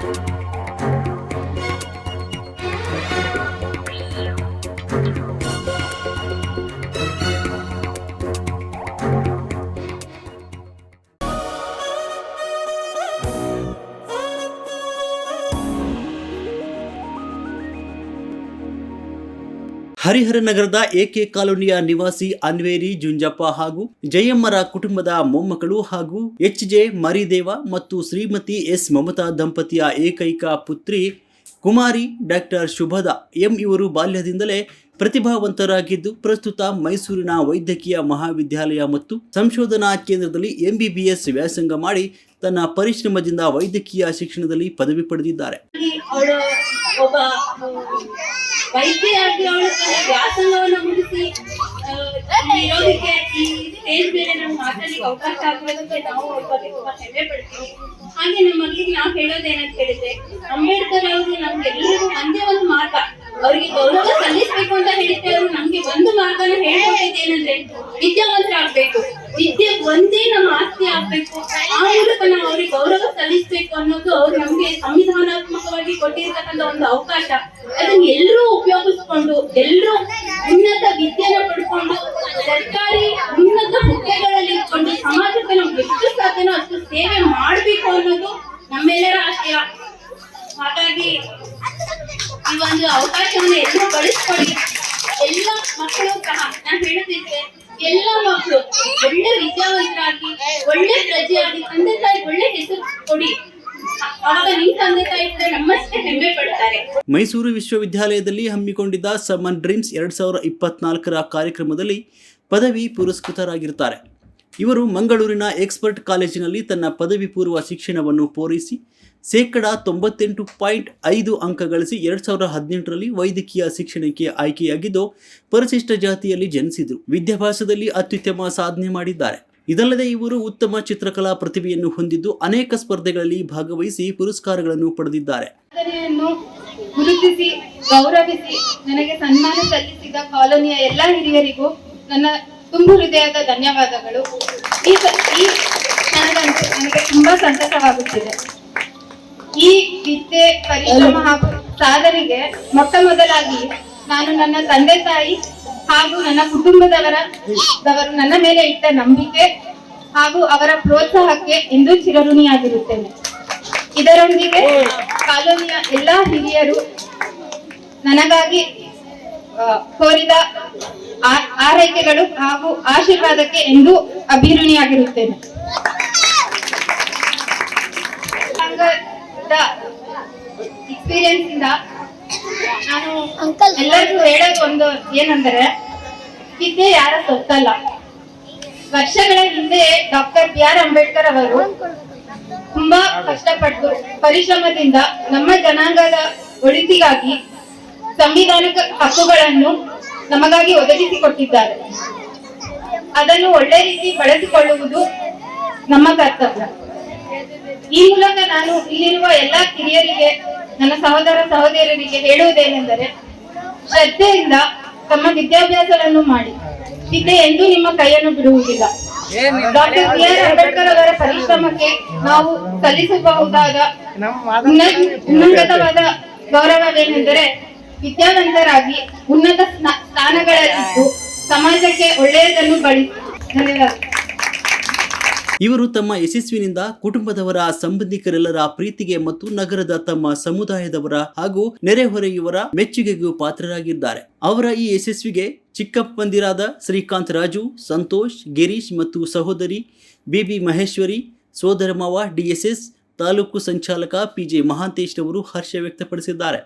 thank you Harihara ನಗರದ A K ಕಾಲೋನಿಯ ನಿವಾಸಿ ಅನ್ವೇರಿ ಜುಂಜಪ್ಪ ಹಾಗೂ ಜಯಮ್ಮರ ಕುಟುಂಬದ ಮೊಮ್ಮಕ್ಕಳು ಹಾಗೂ ಎಚ್ ಜೆ ಮರಿದೇವ ಮತ್ತು ಶ್ರೀಮತಿ ಎಸ್ ಮಮತಾ ದಂಪತಿಯ ಏಕೈಕ ಪುತ್ರಿ ಕುಮಾರಿ, ಡಾಕ್ಟರ್ ಶುಭದ ಎಂ ಇವರು ಬಾಲ್ಯದಿಂದಲೇ ಪ್ರತಿಭಾವಂತರಾಗಿದ್ದು, ಪ್ರಸ್ತುತ ಮೈಸೂರಿನ ವೈದ್ಯಕೀಯ ಮಹಾವಿದ್ಯಾಲಯ ಮತ್ತು ಸಂಶೋಧನಾ ಕೇಂದ್ರದಲ್ಲಿ ಎಂಬಿಬಿಎಸ್ ವ್ಯಾಸಂಗ ಮಾಡಿ ತನ್ನ ಪರಿಶ್ರಮದಿಂದ ವೈದ್ಯಕೀಯ ಶಿಕ್ಷಣದಲ್ಲಿ ಪದವಿ ಪಡೆದಿದ್ದಾರೆ. ಅವಕಾಶ ಹಾಗೆ ನಮ್ಮ ಮಗಳಿಗೆ ನಾವು ಹೇಳೋದೇನಂತ ಹೇಳಿದ್ರೆ, ಅಂಬೇಡ್ಕರ್ ಅವರು ನಮ್ಗೆಲ್ಲರಿಗೂ ಒಂದೇ ಒಂದು ಮಾರ್ಗ. ಅವರಿಗೆ ಗೌರವ ಸಲ್ಲಿಸಬೇಕು ಅಂತ ಹೇಳಿದ್ರೆ ಅವರು ನಮ್ಗೆ ಒಂದು ಮಾರ್ಗನ ವಿದ್ಯಾವಂತರ ಆಗಬೇಕು ವಿದ್ಯೆ ಒಂದೇ ನಮ್ಮ ಆಸ್ತಿ ಆಗ್ಬೇಕು. ಆ ಮೂಲಕ ನಾವು ಅವ್ರಿಗೆ ಗೌರವ ಸಲ್ಲಿಸ್ಬೇಕು ಅನ್ನೋದು ಅವ್ರು ನಮ್ಗೆ ಸಂವಿಧಾನಾತ್ಮಕವಾಗಿ ಕೊಟ್ಟಿರ್ತಕ್ಕಂಥ ಒಂದು ಅವಕಾಶ. ಅದನ್ನ ಎಲ್ಲರೂ ಉಪಯೋಗಿಸ್ಕೊಂಡು, ಎಲ್ಲರೂ ಉನ್ನತ ವಿದ್ಯೆನ ಪಡ್ಕೊಂಡು, ಸರ್ಕಾರಿ ಈ ಒಂದು ಅವಕಾಶವನ್ನು ಎಲ್ಲರೂ ಬಳಸ್ಕೊಳ್ಳಿ ಎಲ್ಲ ಮಕ್ಕಳು ಸಹ ನಾನು ಹೇಳುತ್ತಿದ್ದೆ ಎಲ್ಲ ಮಕ್ಕಳು ಒಳ್ಳೆ ವಿದ್ಯಾವಂತರಾಗಿ ಒಳ್ಳೆ ಪ್ರಜೆಯಾಗಿ ತಂದೆ ತಾಯಿ ಒಳ್ಳೆ ಹೆಸರು ಕೊಡಿ ಮೈಸೂರು ವಿಶ್ವವಿದ್ಯಾಲಯದಲ್ಲಿ ಹಮ್ಮಿಕೊಂಡಿದ್ದ ಸಮನ್ ಡ್ರೀಮ್ಸ್ ಎರಡ್ ಸಾವಿರ ಇಪ್ಪತ್ನಾಲ್ಕರ ಕಾರ್ಯಕ್ರಮದಲ್ಲಿ ಪದವಿ ಪುರಸ್ಕೃತರಾಗಿರ್ತಾರೆ ಇವರು ಮಂಗಳೂರಿನ ಎಕ್ಸ್ಪರ್ಟ್ ಕಾಲೇಜಿನಲ್ಲಿ ತನ್ನ ಪದವಿ ಪೂರ್ವ ಶಿಕ್ಷಣವನ್ನು ಪೂರೈಸಿ ಶೇಕಡ ತೊಂಬತ್ತೆಂಟು ಪಾಯಿಂಟ್ ಐದು ಅಂಕ ಗಳಿಸಿ ಎರಡು ಸಾವಿರದ ಹದಿನೆಂಟರಲ್ಲಿ ವೈದ್ಯಕೀಯ ಶಿಕ್ಷಣಕ್ಕೆ ಆಯ್ಕೆಯಾಗಿದ್ದು, ಪರಿಶಿಷ್ಟ ಜಾತಿಯಲ್ಲಿ ಜನಿಸಿದರು. ವಿದ್ಯಾಭ್ಯಾಸದಲ್ಲಿ ಅತ್ಯುತ್ತಮ ಸಾಧನೆ ಮಾಡಿದ್ದಾರೆ. ಇದಲ್ಲದೆ ಇವರು ಉತ್ತಮ ಚಿತ್ರಕಲಾ ಪ್ರತಿಭೆಯನ್ನು ಹೊಂದಿದ್ದು, ಅನೇಕ ಸ್ಪರ್ಧೆಗಳಲ್ಲಿ ಭಾಗವಹಿಸಿ ಪುರಸ್ಕಾರಗಳನ್ನು ಪಡೆದಿದ್ದಾರೆ. ಗುರುತಿಸಿ, ಗೌರವಿಸಿ, ನನಗೆ ಸನ್ಮಾನ ಸಲ್ಲಿಸಿದ ಕಾಲೋನಿಯ ಎಲ್ಲ ಹಿರಿಯರಿಗೂ ನನ್ನ ತುಂಬು ಹೃದಯದ ಧನ್ಯವಾದಗಳು. ಈ ನನಗಂತೂ ನನಗೆ ತುಂಬಾ ಸಂತಸವಾಗುತ್ತಿದೆ. ಈ ವಿದ್ಯೆ ಪರಿಶ್ರಮ ಹಾಗೂ ಸಾಧನೆಗೆ ಮೊಟ್ಟ ಮೊದಲಾಗಿ ನಾನು ನನ್ನ ತಂದೆ ತಾಯಿ ಹಾಗೂ ನನ್ನ ಕುಟುಂಬದವರ ದವರು ನನ್ನ ಮೇಲೆ ಇಟ್ಟ ನಂಬಿಕೆ ಹಾಗೂ ಅವರ ಪ್ರೋತ್ಸಾಹಕ್ಕೆ ಎಂದು ಚಿರಋಣಿಯಾಗಿರುತ್ತೇನೆ. ಇದರೊಂದಿಗೆ ಕಾಲೋನಿಯ ಎಲ್ಲಾ ಹಿರಿಯರು ನನಗಾಗಿ ಕೋರಿದ ಆರೈಕೆಗಳು ಹಾಗೂ ಆಶೀರ್ವಾದಕ್ಕೆ ಎಂದು ಅಭಿಋಣಿಯಾಗಿರುತ್ತೇನೆ ಸಂಘದ ಎಕ್ಸ್ಪೀರಿಯನ್ಸ್ ಇಂದ ನಾನು ಎಲ್ಲರಿಗೂ ಹೇಳೋದು ಒಂದು ಏನಂದ್ರೆ ವಿದ್ಯೆ ಯಾರ ಸೊತ್ತಲ್ಲ. ವರ್ಷಗಳ ಹಿಂದೆ ಡಾಕ್ಟರ್ ಬಿ ಆರ್ ಅಂಬೇಡ್ಕರ್ ಅವರು ತುಂಬಾ ಕಷ್ಟಪಟ್ಟು ಪರಿಶ್ರಮದಿಂದ ನಮ್ಮ ಜನಾಂಗದ ಒಳಿತಿಗಾಗಿ ಸಂವಿಧಾನಿಕ ಹಕ್ಕುಗಳನ್ನು ನಮಗಾಗಿ ಒದಗಿಸಿಕೊಟ್ಟಿದ್ದಾರೆ. ಅದನ್ನು ಒಳ್ಳೆ ರೀತಿ ಬಳಸಿಕೊಳ್ಳುವುದು ನಮ್ಮ ಕರ್ತವ್ಯ. ಈ ಮೂಲಕ ನಾನು ಇಲ್ಲಿರುವ ಎಲ್ಲಾ ಕಿರಿಯರಿಗೆ ನನ್ನ ಸಹೋದರ ಸಹೋದರರಿಗೆ ಹೇಳುವುದೇನೆಂದರೆ ಶ್ರದ್ಧೆಯಿಂದ ತಮ್ಮ ವಿದ್ಯಾಭ್ಯಾಸವನ್ನು ಮಾಡಿ. ವಿದ್ಯೆ ಎಂದೂ ನಿಮ್ಮ ಕೈಯನ್ನು ಬಿಡುವುದಿಲ್ಲ. ಡಾಕ್ಟರ್ ಬಿ ಆರ್ ಅಂಬೇಡ್ಕರ್ ಅವರ ಪರಿಶ್ರಮಕ್ಕೆ ನಾವು ಸಲ್ಲಿಸಬಹುದಾದ ಉನ್ನ- ಉನ್ನತವಾದ ಗೌರವವೇನೆಂದರೆ ವಿದ್ಯಾವಂತರಾಗಿ ಉನ್ನತ ಸ್ಥಾನಗಳಲ್ಲಿದ್ದು ಸಮಾಜಕ್ಕೆ ಒಳ್ಳೆಯದನ್ನು ಬಳಿ, ಧನ್ಯವಾದ. ಇವರು ತಮ್ಮ ಯಶಸ್ವಿನಿಂದ ಕುಟುಂಬದವರ ಸಂಬಂಧಿಕರೆಲ್ಲರ ಪ್ರೀತಿಗೆ ಮತ್ತು ನಗರದ ತಮ್ಮ ಸಮುದಾಯದವರ ಹಾಗೂ ನೆರೆಹೊರೆಯವರ ಮೆಚ್ಚುಗೆಗೂ ಪಾತ್ರರಾಗಿದ್ದಾರೆ. ಅವರ ಈ ಯಶಸ್ವಿಗೆ ಚಿಕ್ಕಪ್ಪಂದಿರಾದ ಶ್ರೀಕಾಂತ್ ರಾಜು, ಸಂತೋಷ್, ಗಿರೀಶ್ ಮತ್ತು ಸಹೋದರಿ ಬಿಬಿ ಮಹೇಶ್ವರಿ, ಸೋದರಮಾವ ಡಿಎಸ್ಎಸ್, ತಾಲೂಕು ಸಂಚಾಲಕ ಪಿಜೆ ಮಹಾಂತೇಶ್ ಅವರು ಹರ್ಷ ವ್ಯಕ್ತಪಡಿಸಿದ್ದಾರೆ.